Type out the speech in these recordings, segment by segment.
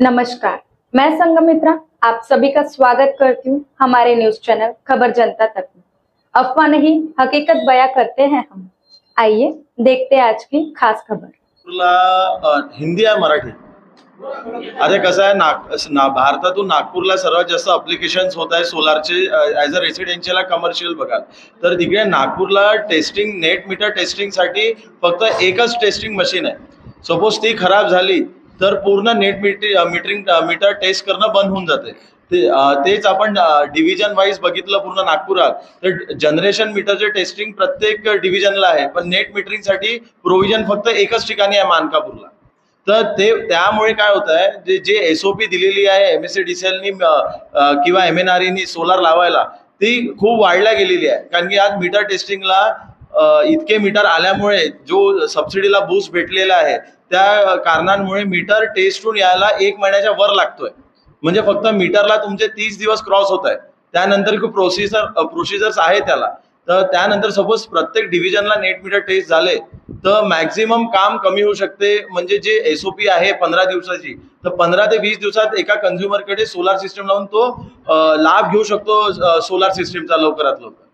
नमस्कार. मैं संगमित्रा आप सभी का स्वागत करती हूँ हमारे न्यूज चैनल खबर जनता तक में। अफवाह नहीं हकीकत बयां करते हैं हम। आइए देखते हैं आज की खास खबर। तुला हिंदी आहे मराठी? अरे कसं आहे नाग ना भारतातून नागपूरला सर्वात जास्त अप्लिकेशन्स होत आहे सोलारचे ॲज अ रेसिडेन्शियल कमर्शियल बघाल. तर तिकडे नागपूरला टेस्टिंग नेट मीटर टेस्टिंगसाठी फक्त एकच टेस्टिंग मशीन आहे. सपोज ती खराब झाली तर पूर्ण net meter metering meter test करणं बंद होऊन जाते. ते तेच आपण डिव्हिजन वाईज बघितलं पूर्ण नागपुरात. तर जनरेशन मीटरचे टेस्टिंग प्रत्येक डिव्हिजनला आहे. पण नेट मीटरिंगसाठी प्रोव्हिजन फक्त एकच ठिकाणी आहे मानकापूरला. तर ते त्यामुळे काय होत आहे जे जे एस ओ पी दिलेली आहे M S C D C एलनी किंवा एम एन आर ईनी सोलार लावायला ती खूप वाढल्या गेलेली आहे. कारण की आज मीटर टेस्टिंगला इतके मीटर आल्यामुळे जो सबसिडीला बूस्ट भेटलेला आहे त्या कारणांमुळे मीटर टेस्ट होऊन यायला एक महिन्याच्या वर लागतोय. म्हणजे फक्त मीटरला तुमचे तीस दिवस क्रॉस होत आहे त्यानंतर प्रोसिजर प्रोसिजर्स आहे त्याला. तर त्यानंतर सपोज प्रत्येक डिव्हिजनला नेट मीटर टेस्ट झाले तर मॅक्झिमम काम कमी होऊ शकते. म्हणजे जे एस ओ पी आहे पंधरा दिवसाची तर पंधरा ते वीस दिवसात एका कन्झ्युमरकडे सोलार सिस्टम लावून तो लाभ घेऊ शकतो सोलार सिस्टमचा लवकरात लवकर.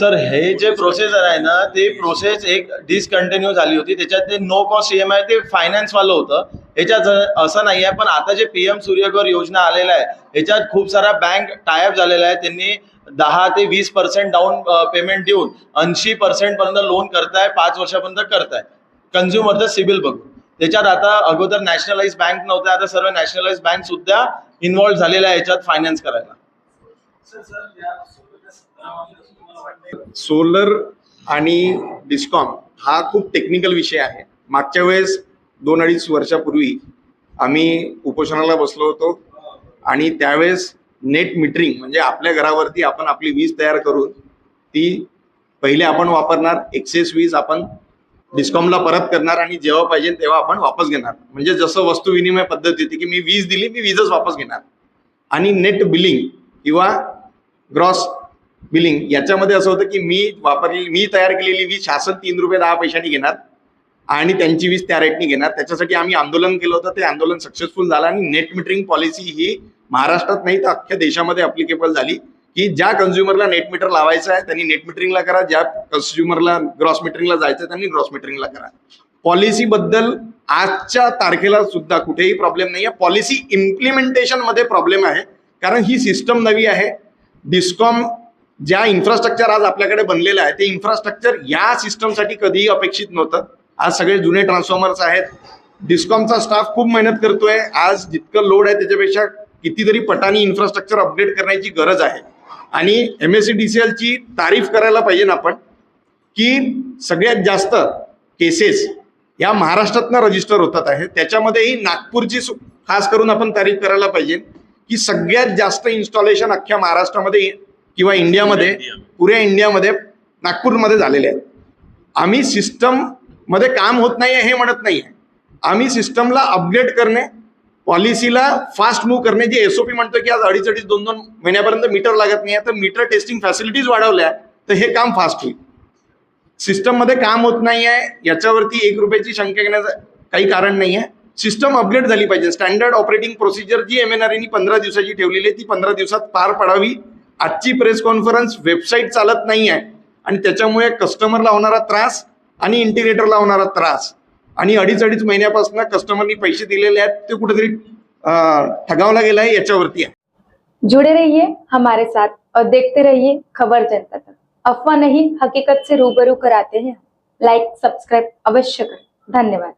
सर हे जे प्रोसेसर आहे ना ते प्रोसेस एक डिसकंटिन्यू झाली होती. त्याच्यात ते नो कॉस्ट ईएमआय ते फायनान्सवालं होतं. याच्यात असं नाही आहे पण आता जे पीएम सूर्यघर योजना आलेला आहे याच्यात खूप सारा बँक टायअप झालेला आहे. त्यांनी दहा ते वीस पर्सेंट डाऊन पेमेंट देऊन ऐंशी पर्सेंट पर्यंत लोन करताय पाच वर्षापर्यंत करताय. कन्झ्युमरचं सिबिल बघून. त्याच्यात आता अगोदर नॅशनलाइज बँक नव्हत्या आता सर्व नॅशनलाइज बँक सुद्धा इन्व्हॉल्व्ह झालेल्या आहे याच्यात फायनान्स करायला. सोलर आणि डिस्कॉम हा खूप टेक्निकल विषय आहे. मागच्या वेळेस दोन अडीच वर्षापूर्वी आम्ही उपोषणाला बसलो होतो आणि त्यावेळेस नेट मीटरिंग म्हणजे आपल्या घरावरती आपण आपली वीज तयार करून ती पहिले आपण वापरणार एक्सेस वीज आपण डिस्कॉमला परत करणार आणि जेव्हा पाहिजे तेव्हा आपण वापस घेणार. म्हणजे जसं वस्तू विनिमय पद्धती होती की मी वीज दिली मी वीजच वापस घेणार. आणि नेट बिलिंग किंवा ग्रॉस बिलिंग याच्यामध्ये असं होतं की मी वापरलेली मी तयार केलेली वीज शासन तीन रुपये दहा पैशांनी घेणार आणि त्यांची वीज त्या रेटनी घेणार. त्याच्यासाठी आम्ही आंदोलन केलं होतं. ते आंदोलन सक्सेसफुल झालं आणि नेट मीटरिंग पॉलिसी ही महाराष्ट्रात नाही तर अख्ख्या देशामध्ये अप्लिकेबल झाली की ज्या कन्झ्युमरला नेट मीटर लावायचं आहे त्यांनी नेट मीटरिंगला करा. ज्या कन्झ्युमरला ग्रॉस मीटरिंगला जायचं आहे त्यांनी ग्रॉस मीटरिंगला करा. पॉलिसीबद्दल आजच्या तारखेला सुद्धा कुठेही प्रॉब्लेम नाही आहे पॉलिसी इम्प्लिमेंटेशनमध्ये प्रॉब्लेम आहे. कारण ही सिस्टम नवी आहे. डिस्कॉम ज्या इन्फ्रास्ट्रक्चर आज आपल्याकडे बनलेलं आहे ते इन्फ्रास्ट्रक्चर या सिस्टमसाठी कधीही अपेक्षित नव्हतं. आज सगळे जुने ट्रान्सफॉर्मर्स आहेत. डिस्कॉमचा स्टाफ खूप मेहनत करतोय. आज जितकं लोड आहे त्याच्यापेक्षा कितीतरी पटानी इन्फ्रास्ट्रक्चर अपडेट करण्याची गरज आहे. आणि M S C D C एलची तारीफ करायला पाहिजे ना आपण की सगळ्यात जास्त केसेस या महाराष्ट्रातनं रजिस्टर होतात आहे त्याच्यामध्येही नागपूरची सु- खास करून आपण तारीफ करायला पाहिजे. की सगळ्यात जास्त इन्स्टॉलेशन अख्ख्या महाराष्ट्रामध्ये किंवा इंडियामध्ये पुऱ्या इंडियामध्ये नागपूरमध्ये झालेले आहेत. आम्ही सिस्टममध्ये काम होत नाही हे म्हणत नाही आम्ही सिस्टमला अपग्रेड करणे पॉलिसीला फास्ट मूव्ह करणे जे एसओपी म्हणतो की आज अडीच अडीच दोन दोन महिन्यापर्यंत मीटर लागत नाही तर मीटर टेस्टिंग फॅसिलिटीज वाढवल्या तर हे काम फास्ट होईल. सिस्टममध्ये काम होत नाही आहे याच्यावरती एक रुपयाची शंका घेण्याचं काही कारण नाही आहे सिस्टम अपडेट झाली पाहिजे. स्टँडर्ड ऑपरेटिंग प्रोसिजर जी एम एन आर पंधरा दिवसाची ठेवलेली आहे ती पंधरा दिवसात पार पडावी. आजची प्रेस कॉन्फरन्स वेबसाईट चालत नाही आहे. आणि त्याच्यामुळे कस्टमरला होणारा त्रास आणि इंटिग्रेटरला होणारा त्रास. आणि अडीच अडीच महिन्यापासून कस्टमरनी पैसे दिलेले आहेत ते कुठेतरी ठगावला गेला आहे याच्यावरती आहे. जुड़े रहिए हमारे साथ और देखते रहिए खबर जनता तक. अफवाह नहीं हकीकत से रूबरू कराते हैं लाइक सब्सक्राइब अवश्य करें. धन्यवाद.